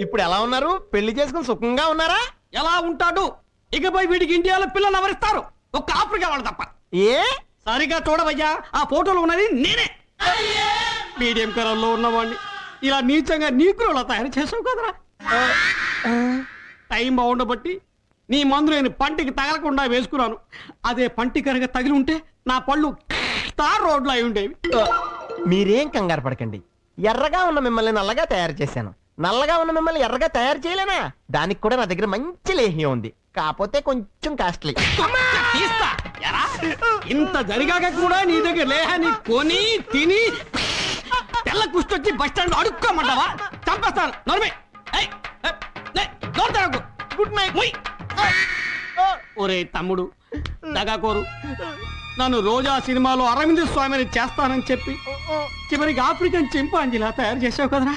ఇప్పుడు ఎలా ఉన్నారు? పెళ్ళి చేసుకుని సుఖంగా ఉన్నారా? ఎలా ఉంటాడు? ఇకపై వీడికి ఇండియాలో పిల్లలు ఎవరిస్తారు? ఒక్క ఆఫ్రికా వాళ్ళు తప్ప. ఏ? సరిగా చూడవయ్యా ఆ ఫోటోలో ఉన్నది నేనే. మీడియం కలర్లో ఉన్నవాడిని ఇలా నీచంగా నీకులో తయారు చేసావు కదరా. టైం బాగుండబట్టి నీ మందు నేను పంటికి తగలకుండా వేసుకున్నాను. అదే పంటి కనుక తగిలి ఉంటే నా పళ్ళు తార్ రోడ్లు అయి ఉండేవి. మీరేం కంగారు పడకండి. ఎర్రగా ఉన్న మిమ్మల్ని నల్లగా తయారు చేశాను. నల్లగా ఉన్న మిమ్మల్ని ఎర్రగా తయారు చేయలేనా? దానికి కూడా నా దగ్గర మంచి లేహ్యం ఉంది. కాకపోతే కొంచెం కాస్ట్లీ. తీస్తా. ఎరా? ఇంత జరిగాక కూడా నీ దగ్గర లేహాన్ని కొని తిని తెల్ల కుష్టొచ్చి బస్ స్టాండ్ అడుక్కోమంటావా? చంపేస్తాను. నోర్మే. గుడ్ నైట్ ఒరే తమ్ముడు దగాకోరు నన్ను రోజా సినిమాలో అరవింద్ స్వామిని చేస్తానని చెప్పి చివరికి ఆఫ్రికన్ చింపాంజీలా తయారు చేసావు కదరా?